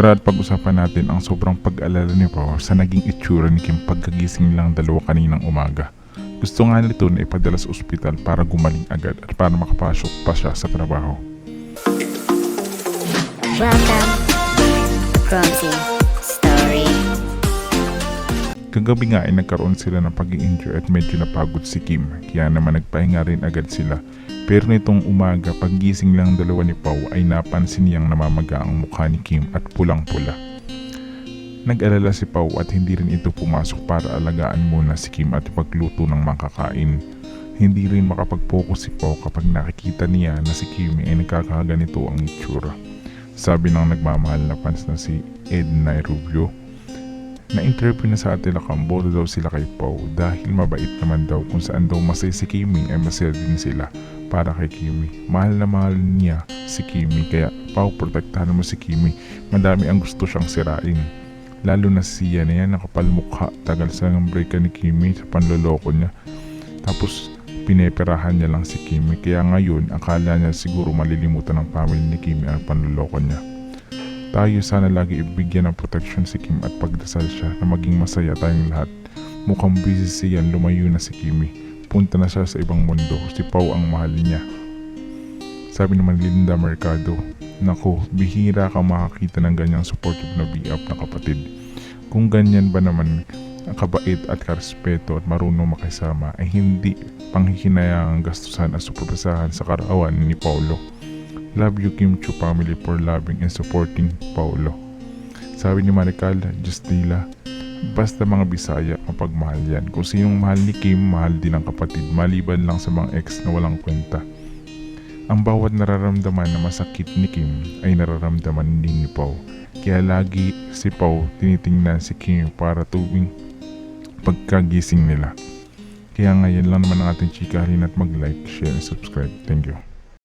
Tara at pag-usapan natin ang sobrang pag-alala ni Pao sa naging itsura ni Kim pagkagising lang dalawa kaninang umaga. Gusto nga nito na ipadala sa ospital para gumaling agad at para makapasok pa siya sa trabaho. Welcome, Story. Kagabi nga ay nagkaroon sila ng pag injure at medyo napagod si Kim kaya naman nagpahinga rin agad sila. Pero nitong umaga paggising lang dalawa ni Pau ay napansin niyang namamaga ang mukha ni Kim at pulang-pula. Nag-alala si Pau at hindi rin ito pumasok para alagaan muna si Kim at pagluto ng makakain. Hindi rin makapag-focus si Pau kapag nakikita niya na si Kim ay nagkakaganito ang itsura. Sabi ng nagmamahal na fans na si Edna Rubio na-interview na sa Atila boto daw sila kay Pau dahil mabait naman daw kung saan daw masaya si Kimi ay masaya din sila para kay Kimi. Mahal na mahal niya si Kimi kaya Pau protektahan mo si Kimi. Madami ang gusto siyang sirain. Lalo na siya na yan nakapalmukha tagal sa break ni Kimi sa panloloko niya. Tapos pineperahan niya lang si Kimi kaya ngayon akala niya siguro malilimutan ng family ni Kimi ang panloloko niya. Tayo sana lagi ibigyan ng protection si Kim at pagdasal siya na maging masaya tayong lahat. Mukhang busy siyan lumayo na si Kimi. Punta na siya sa ibang mundo. Si Pau ang mahal niya. Sabi naman Linda Mercado, Nako, bihira ka makakita ng ganyang supportive na be-up na kapatid. Kung ganyan ba naman ang kabait at karespeto at marunong makisama ay hindi panghihinayang ang gastusan at suportasahan sa karawan ni Paulo. Love you Kim Chu family for loving and supporting Paulo. Sabi ni Marical Justila, basta mga Bisaya mapagmahal yan. Kung sinong mahal ni Kim, mahal din ang kapatid, maliban lang sa mga ex na walang kwenta. Ang bawat nararamdaman na masakit ni Kim ay nararamdaman din ni Pau. Kaya lagi si Pau tinitingnan si Kim para tuwing pagkagising nila. Kaya ngayon lang naman ang ating chikahin at mag-like, share, and subscribe. Thank you.